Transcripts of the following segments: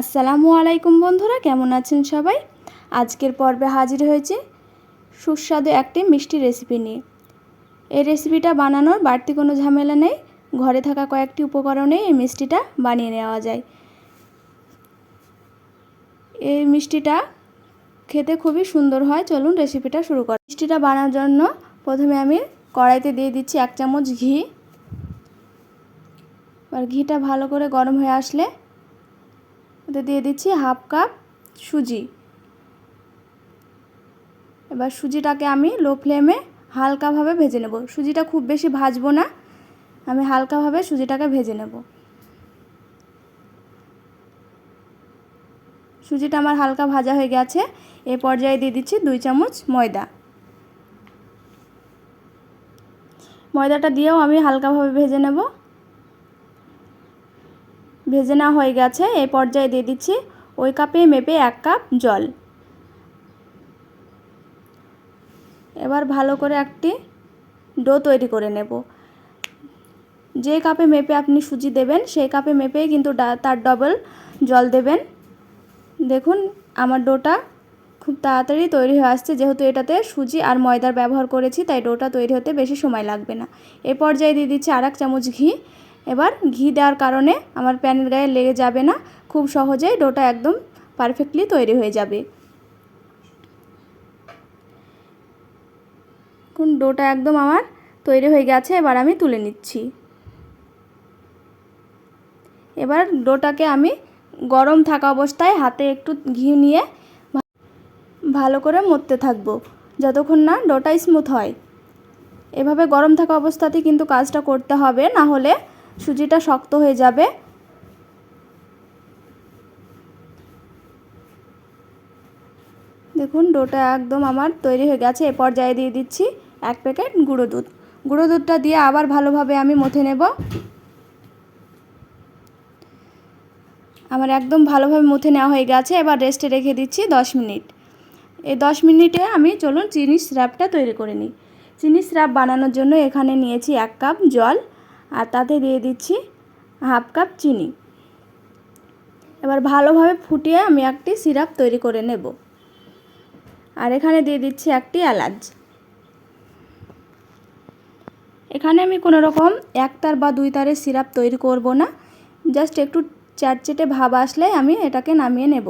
আসসালামু আলাইকুম বন্ধুরা, কেমন আছেন সবাই? আজকের পর্বে হাজির হয়েছে সুস্বাদু একটি মিষ্টি রেসিপি নিয়ে। এই রেসিপিটা বানানোর বাড়তি কোনো ঝামেলা নেই, ঘরে থাকা কয়েকটি উপকরণে এই মিষ্টিটা বানিয়ে নেওয়া যায়। এই মিষ্টিটা খেতে খুবই সুন্দর হয়, চলুন রেসিপিটা শুরু করি। মিষ্টিটা বানানোর জন্য প্রথমে আমি কড়াইতে দিয়ে দিচ্ছি এক চামচ ঘি। এবার ঘিটা ভালো করে গরম হয়ে আসলে ওতে দিয়ে দিচ্ছি হাফ কাপ সুজি। এবার সুজিটাকে আমি লো ফ্লেমে হালকাভাবে ভেজে নেব। সুজিটা খুব বেশি ভাজবো না, আমি হালকাভাবে সুজিটাকে ভেজে নেব। সুজিটা আমার হালকা ভাজা হয়ে গেছে, এ পর্যায়ে দিয়ে দিচ্ছি দুই চামচ ময়দা। ময়দাটা দিয়েও আমি হালকাভাবে ভেজে নেব। ভেজে না হয়ে গেছে এই পর্যায়ে দিয়ে দিচ্ছি ওই কাপে মেপে এক কাপ জল। এবার ভালো করে একটি ডো তৈরি করে নেব। যে কাপে মেপে আপনি সুজি দেবেন, সেই কাপে মেপেই কিন্তু তার ডবল জল দেবেন। দেখুন, আমার ডোটা খুব তাড়াতাড়ি তৈরি হয়ে আসছে, যেহেতু এটাতে সুজি আর ময়দার ব্যবহার করেছি, তাই ডোটা তৈরি হতে বেশি সময় লাগবে না। এ পর্যায়ে দিয়ে দিচ্ছি আর এক চামচ ঘি। এবার ঘি দেওয়ার কারণে আমার প্যানের গায়ে লেগে যাবে না। খুব সহজেই ডোটা একদম পারফেক্টলি তৈরি হয়ে যাবে। এখন ডোটা একদম আমার তৈরি হয়ে গেছে, এবার আমি তুলে নিচ্ছি। এবার ডোটাকে আমি গরম থাকা অবস্থায় হাতে একটু ঘি নিয়ে ভালো করে মরতে থাকব, যতক্ষণ না ডোটা স্মুথ হয়। এভাবে গরম থাকা অবস্থাতে কিন্তু কাজটা করতে হবে, না হলে সুজিটা শক্ত হয়ে যাবে। দেখুন, ডোটা একদম আমার তৈরি হয়ে গেছে। এ পর্যায়ে দিয়ে দিচ্ছি এক প্যাকেট গুঁড়ো দুধ। গুঁড়ো দুধটা দিয়ে আবার ভালোভাবে আমি মথে নেব। আমার একদম ভালোভাবে মুথে নেওয়া হয়ে গেছে। এবার রেস্টে রেখে দিচ্ছি দশ মিনিট। এই দশ মিনিটে আমি চলুন চিনি স্র্যাপটা তৈরি করে নিই। চিনি স্র্যাপ বানানোর জন্য এখানে নিয়েছি এক কাপ জল। আর তাতে দিয়ে দিচ্ছি হাফ কাপ চিনি। এবার ভালোভাবে ফুটিয়ে আমি একটি সিরাপ তৈরি করে নেব। আর এখানে দিয়ে দিচ্ছি একটি এলাচ। এখানে আমি কোনো রকম এক তার বা দুই তারের সিরাপ তৈরি করব না। জাস্ট একটু চারচেটে ভাব আসলে আমি এটাকে নামিয়ে নেব।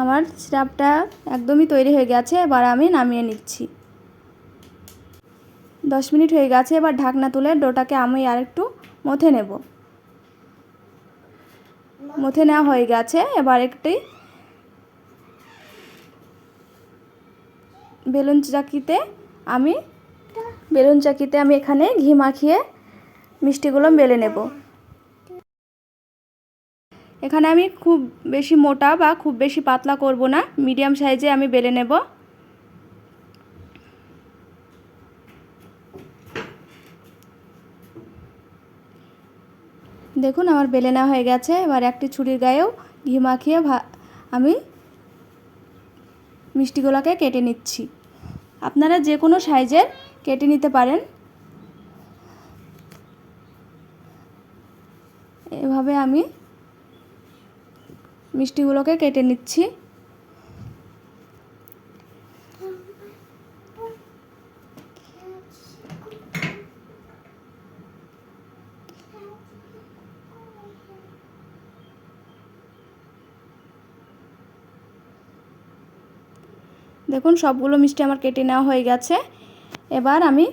আমার সিরাপটা একদমই তৈরি হয়ে গেছে, এবার আমি নামিয়ে নিচ্ছি। দশ মিনিট হয়ে গেছে, এবার ঢাকনা তুলে ডোটাকে আমি আর একটু মথে নেব। মথে নেওয়া হয়ে গেছে, এবার একটি বেলুন চাকিতে আমি, বেলুন চাকিতে আমি এখানে ঘি মাখিয়ে মিষ্টিগুলো বেলে নেব। এখানে আমি খুব বেশি মোটা বা খুব বেশি পাতলা করব না। মিডিয়াম সাইজে আমি বেলে নেব। দেখুন, আমার বেলে নেওয়া হয়ে গেছে। এবার একটি ছুরির গায়েও ঘি মাখিয়ে আমি মিষ্টিগুলোকে কেটে নিচ্ছি। আপনারা যে কোনো সাইজের কেটে নিতে পারেন। এভাবে আমি মিষ্টিগুলোকে কেটে নিচ্ছি। দেখুন, সবগুলো মিষ্টি আমার কেটে নেওয়া হয়ে গেছে। এবার আমি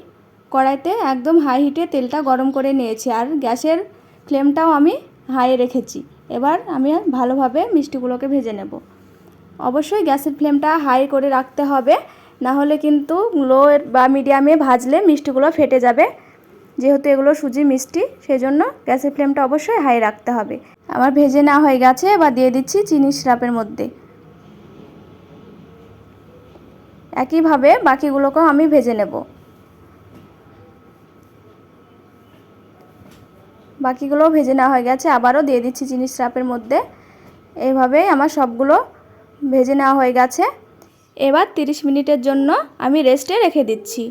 কড়াইতে একদম হাই হিটে তেলটা গরম করে নিয়েছি, আর গ্যাসের ফ্লেমটাও আমি হাই রেখেছি। এবার আমি ভালোভাবে মিষ্টিগুলোকে ভেজে নেব। অবশ্যই গ্যাসের ফ্লেমটা হাই করে রাখতে হবে না হলে কিন্তু লো বা মিডিয়ামে ভাজলে মিষ্টিগুলো ফেটে যাবে। যেহেতু এগুলো সুজি মিষ্টি, সেজন্য গ্যাসের ফ্লেমটা অবশ্যই হাই রাখতে হবে। আমার ভেজে নেওয়া হয়ে গেছে, এবার দিয়ে দিচ্ছি চিনি সিরাপের মধ্যে। একইভাবে বাকিগুলোকেও আমি ভেজে নেব। বাকিগুলোও ভেজে নেওয়া হয়ে গেছে, আবারও দিয়ে দিচ্ছি চিনি স্রাপের মধ্যে। এইভাবেই আমার সবগুলো ভেজে নেওয়া হয়ে গেছে। এবার তিরিশ মিনিটের জন্য আমি রেস্টে রেখে দিচ্ছি।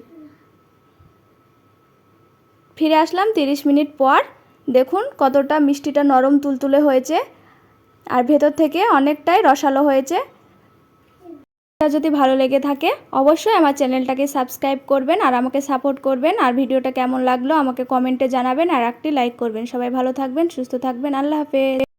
ফিরে আসলাম তিরিশ মিনিট পর। দেখুন কতটা মিষ্টিটা নরম তুলতুলে হয়েছে। আর ভেতর থেকে অনেকটাই রসালো হয়েছে। যদি ভালো লেগে থাকে, অবশ্যই আমার চ্যানেলটাকে সাবস্ক্রাইব করবেন আর আমাকে সাপোর্ট করবেন। আর ভিডিওটা কেমন লাগল আমাকে কমেন্টে জানাবেন আর একটি লাইক করবেন। সবাই ভালো থাকবেন, সুস্থ থাকবেন। আল্লাহ হাফেজ।